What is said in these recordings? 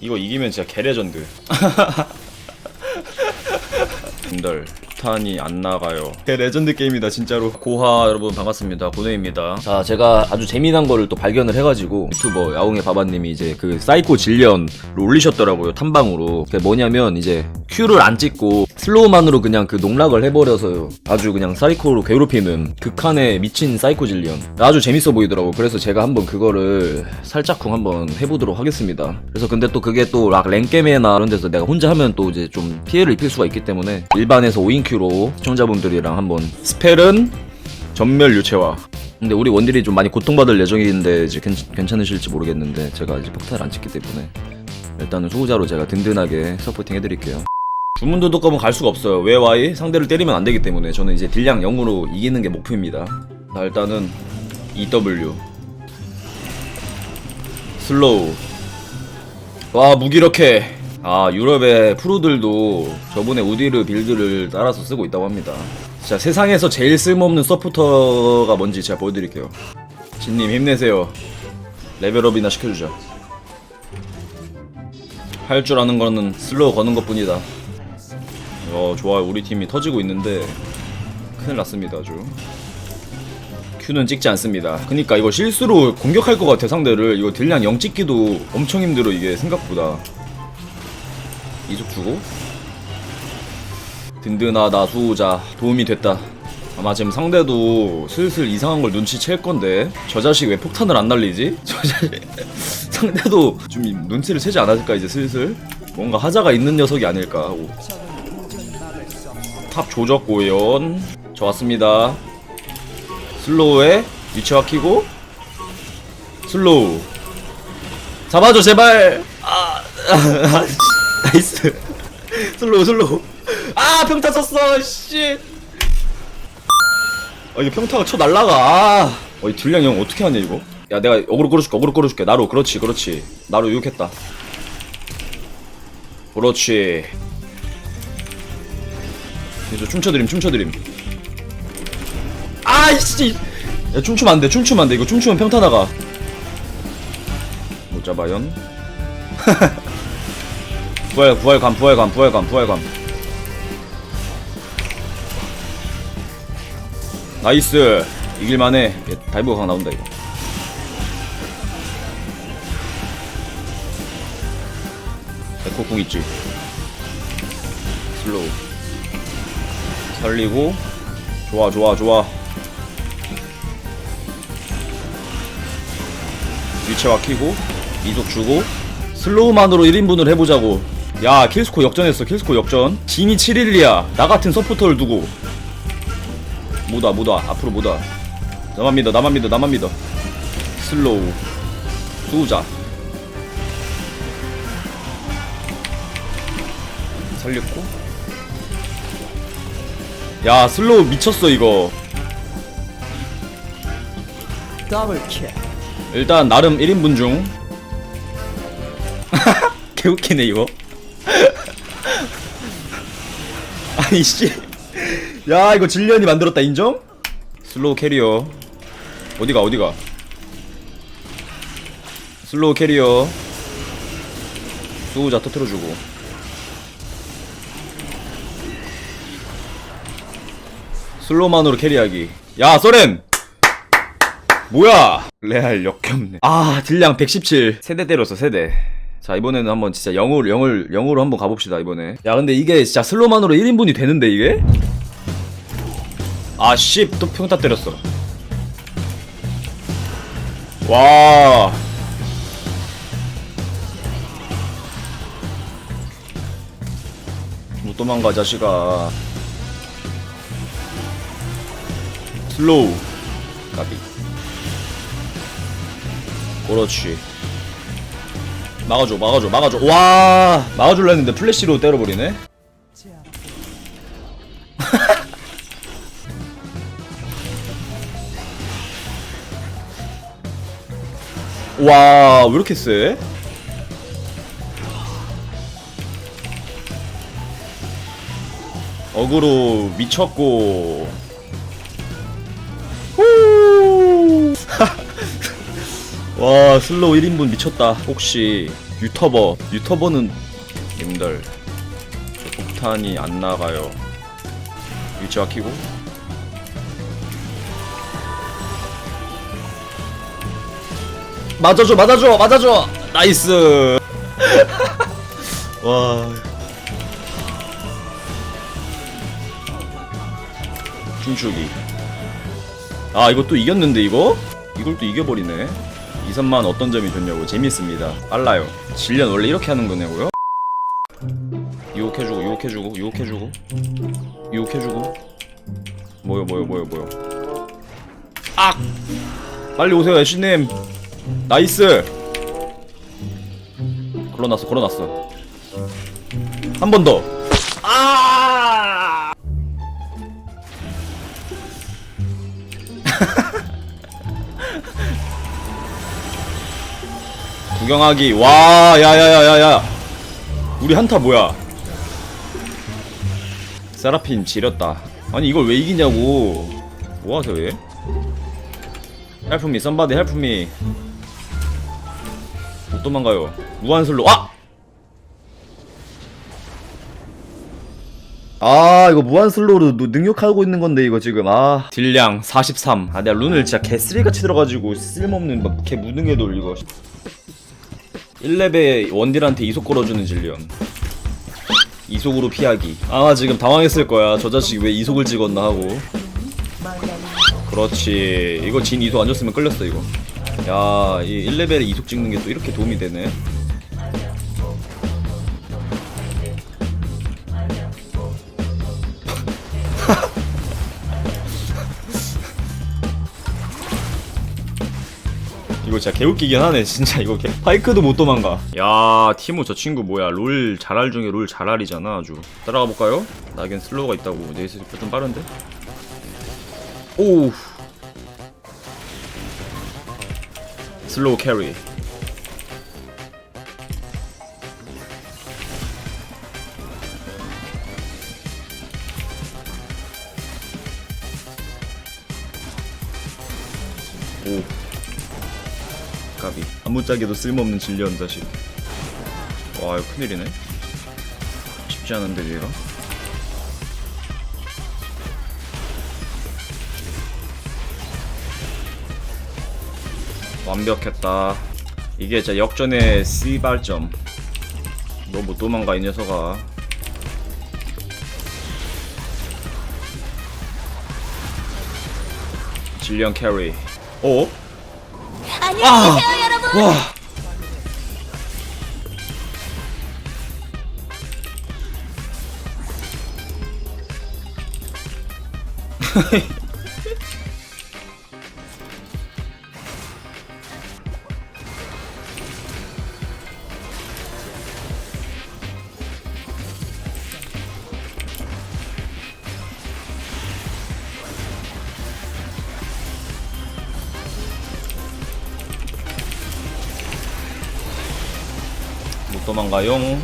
이거 이기면 진짜 개레전드. 분들 탄이 안 나가요. 개레전드 게임이다 진짜로. 고하 여러분 반갑습니다. 고뇌입니다. 자 제가 아주 재미난 거를 또 발견을 해가지고 유튜버 야옹의 바바님이 이제 그 사이코 질련을 올리셨더라고요 탐방으로. 그게 뭐냐면 이제 큐를 안 찍고 슬로우만으로 그냥 그 농락을 해버려서 아주 그냥 사이코로 괴롭히는 극한의 미친 사이코 질련. 아주 재밌어 보이더라고. 그래서 제가 한번 그거를 살짝쿵 한번 해보도록 하겠습니다. 그래서 근데 또 그게 또 락 랭게메나 이런 데서 내가 혼자 하면 또 이제 좀 피해를 입힐 수가 있기 때문에 일반에서 5인큐로 시청자분들이랑 한번 스펠은 전멸 유체화. 근데 우리 원딜이 좀 많이 고통받을 예정인데 이제 괜, 괜찮으실지 모르겠는데 제가 이제 폭탄을 안 찍기 때문에 일단은 소구자로 제가 든든하게 서포팅 해드릴게요. 주문 도둑검은 갈 수가 없어요. 왜 와이? 상대를 때리면 안 되기 때문에 저는 이제 딜량 0으로 이기는 게 목표입니다. 자, 일단은 EW 슬로우. 와 무기력해. 아 유럽의 프로들도 저번에 우디르 빌드를 따라서 쓰고 있다고 합니다. 자 세상에서 제일 쓸모없는 서포터가 뭔지 제가 보여드릴게요. 진님 힘내세요. 레벨업이나 시켜주자. 할 줄 아는 거는 슬로우 거는 것 뿐이다 어 좋아요. 우리 팀이 터지고 있는데 큰일 났습니다 아주. Q는 찍지 않습니다. 그니까 이거 실수로 공격할 것 같아 상대를. 이거 딜량 0 찍기도 엄청 힘들어 이게 생각보다. 이속 주고. 든든하다 수호자. 도움이 됐다. 아마 지금 상대도 슬슬 이상한 걸 눈치챌 건데. 저 자식 왜 폭탄을 안 날리지? 저 자식. 상대도 좀 눈치를 채지 않았을까 이제 슬슬? 뭔가 하자가 있는 녀석이 아닐까. 오. 탑 조졌고요 좋았습니다. 슬로우에 위치화 키고. 슬로우. 잡아줘 제발. 아 나이스. 슬로우 슬로우. 아 평타 썼어 씨. 아, 이게 평타가 쳐 날라가. 아. 어, 이 딜량 형 어떻게 하냐 이거? 야 내가 어그로 끌어줄게 어그로 끌어줄게. 나로 그렇지 그렇지. 나로 유혹했다. 그렇지 이제 춤춰드림 춤춰드림. 아이씨 야 춤추면 안돼 춤추면 안돼. 이거 춤추면 평타 나가. 못 잡아연. 부활 부활감 부활감 부활감 부활감. 나이스. 이길만해. 얘 다이브 강 나온다 이거. 에코 궁 있지? 슬로우 살리고. 좋아 좋아 좋아. 위치화 키고 이속 주고. 슬로우만으로 1인분을 해보자고. 야 킬스코 역전했어 킬스코 역전. 진이 7일이야. 나 같은 서포터를 두고. 뭐다 뭐다. 앞으로 뭐다. 나만 믿어 나만 믿어 나만 믿어. 슬로우. 수우자. 살렸고 야 슬로우 미쳤어 이거. 일단 나름 1인분 중. 개웃기네 이거. 아니 씨야 이거 질련이 만들었다 인정? 슬로우 캐리어. 어디가 어디가? 슬로우 캐리어. 수호자 터트려주고 슬로우만으로 캐리하기. 야 소렌! 뭐야? 레알 역겹네. 아 딜량 117 세대 때렸어 세대. 자 이번에는 한번 진짜 0으로 0을 0으로 한번 가봅시다 이번에. 야 근데 이게 진짜 슬로만으로 1인분이 되는데 이게? 아씨또 평타 때렸어. 와. 못 도망가 자식아 슬로우. 까비. 그렇지. 막아줘 막아줘 막아줘. 와! 막아줄라 했는데 플래시로 때려버리네? 와 왜 이렇게 세? 어그로 미쳤고 와 슬로우 1인분 미쳤다. 혹시 유터버 유터버는 님들 저 폭탄이 안 나가요. 위치 막히고. 맞아줘 맞아줘 맞아줘! 나이스! 와. 춤추기. 아 이거 또 이겼는데 이거? 이걸 또 이겨버리네 이 선만 어떤 점이 좋냐고 재밌습니다. 빨라요. 질련 원래. 이렇게 하는 거냐고요? 유혹해주고 유혹해주고 유혹해주고. 유혹해주고. 뭐요 뭐요 뭐요 뭐요? 아! 빨리 오세요 애쉬님. 나이스! 걸어놨어 걸어놨어. 한 번더 구경하기. 와 야야야야야. 우리 한타 뭐야? 세라핀 지렸다. 아니 이걸 왜 이기냐고. 뭐하세요 얘? 헬프 미 썸바디 헬프 미 못 도망가요. 무한슬로. 아! 아 이거 무한슬로로 능력하고 있는 건데 이거 지금. 아. 딜량 43아 내가 룬을 진짜 개쓰레기같이 들어가지고 쓸모없는 막개 무능해 돌 이거 1렙에 원딜한테 이속 걸어주는 질리언. 이속으로 피하기. 아마 지금 당황했을 거야. 저 자식 왜 이속을 찍었나 하고. 그렇지. 이거 진 이속 안 줬으면 끌렸어 이거. 야이 1레벨에 이속 찍는 게 또 이렇게 도움이 되네 이거 진짜 개웃기긴 하네 진짜. 이거 개 파이크도 못 도망가. 야 티모 저 친구 뭐야? 롤 잘할 중에 롤 잘할이잖아 아주. 따라가 볼까요? 나겐 슬로우가 있다고. 네이스 좀 빠른데? 오 슬로우 캐리 아무짝에도 쓸모없는 진리언 자식. 와 이거 큰일이네. 쉽지 않은데 얘가? 완벽했다. 이게 진짜 역전의 C발점. 너 못 도망가 이 녀석아. 진리언 캐리. 어? 안녕히 계세요, 여러분. 와 도망가용.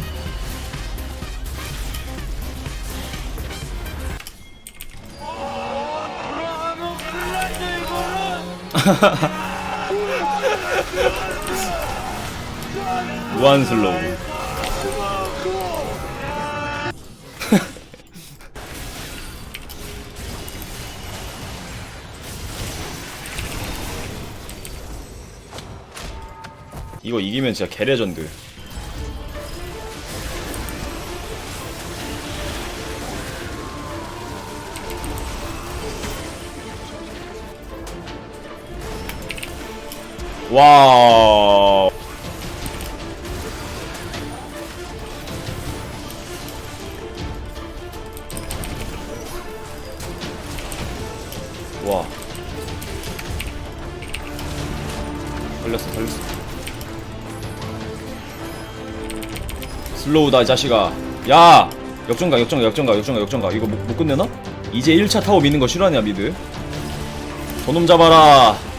무한 슬로우. 이거 이기면 진짜 개레전드 와. 와. 걸렸어, 걸렸어. 슬로우다, 이 자식아. 야! 역전가, 역전가, 역전가, 역전가, 역전가. 이거 못, 못 끝내나? 이제 1차 타워 미는 거 싫어하냐, 미드? 저놈 잡아라.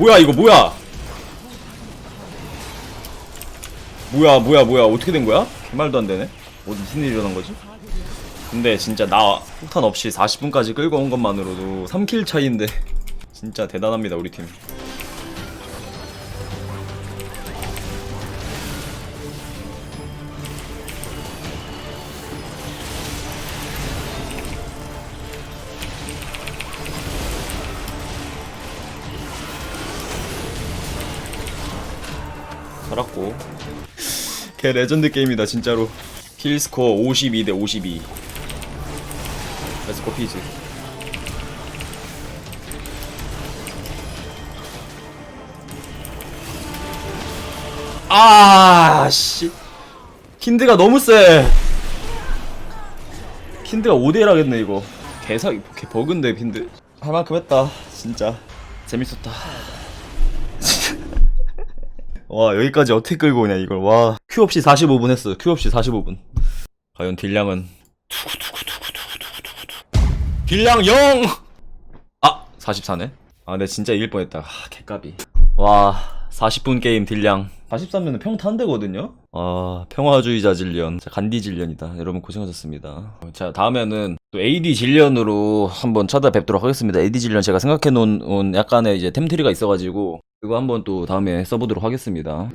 뭐야 이거 뭐야? 뭐야 뭐야 뭐야? 어떻게 된 거야? 개말도 안 되네. 뭐 무슨 일이 일어난 거지? 근데 진짜 나 폭탄 없이 40분까지 끌고 온 것만으로도 3킬 차이인데. 진짜 대단합니다 우리 팀 살았고. 개 레전드 게임이다 진짜로. 킬스코어 52 대 52 레츠고 피즈 아씨. 킨드가 너무 세 킨드가 5대1 하겠네 이거. 개사 개 버그인데 킨드. 할 만큼 했다 진짜. 재밌었다 와 여기까지 어떻게 끌고 오냐 이걸. 와. 큐 없이 45분 했어. 큐 없이 45분. 과연 딜량은 딜량 0! 아 44네? 아 근데 진짜 이길 뻔했다. 아, 개까비 와 40분 게임 딜량. 43면은 평탄대거든요? 아 평화주의자 질련. 자, 간디 질련이다. 여러분 고생하셨습니다. 자 다음에는 또 AD 질련으로 한번 찾아뵙도록 하겠습니다. AD 질련 제가 생각해 놓은 약간의 이제 템트리가 있어가지고 그거 한번 또 다음에 써보도록 하겠습니다